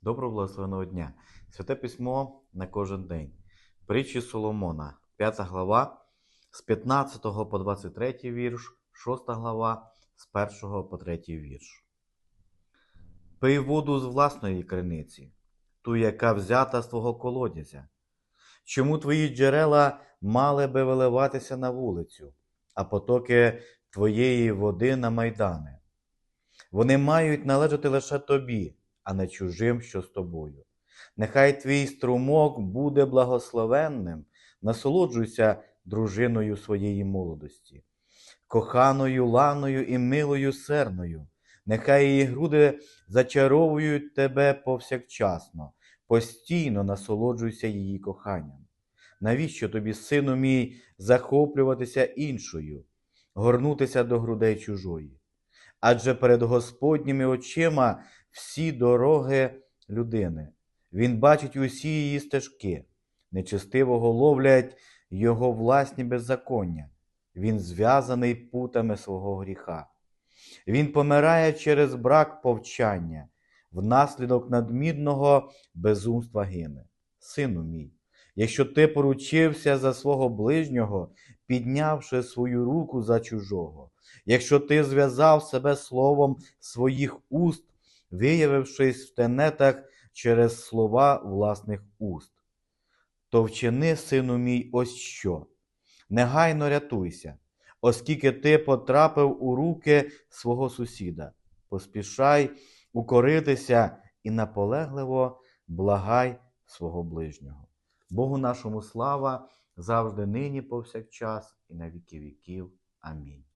Доброго благословеного дня. Святе письмо на кожен день. Притчі Соломона, 5 глава, з 15 по 23 вірш, 6 глава, з 1 по 3 вірш. Пий воду з власної криниці, ту, яка взята з твого колодязя. Чому твої джерела мали би виливатися на вулицю, а потоки твоєї води на майдани? Вони мають належати лише тобі, а не чужим, що з тобою. Нехай твій струмок буде благословенним, насолоджуйся дружиною своєї молодості, коханою ланою і милою серною. Нехай її груди зачаровують тебе повсякчасно, постійно насолоджуйся її коханням. Навіщо тобі, сину мій, захоплюватися іншою, горнутися до грудей чужої? Адже перед Господніми очима всі дороги людини. Він бачить усі її стежки, нечестивого ловлять його власні беззаконня. Він зв'язаний путами свого гріха. Він помирає через брак повчання, внаслідок надмірного безумства гине. Сину мій, якщо ти поручився за свого ближнього, піднявши свою руку за чужого, якщо ти зв'язав себе словом своїх уст, виявившись в тенетах через слова власних уст, то вчини, сину мій, ось що. Негайно рятуйся, оскільки ти потрапив у руки свого сусіда. Поспішай укоритися і наполегливо благай свого ближнього. Богу нашому слава завжди нині, повсякчас, і на віки віків. Амінь.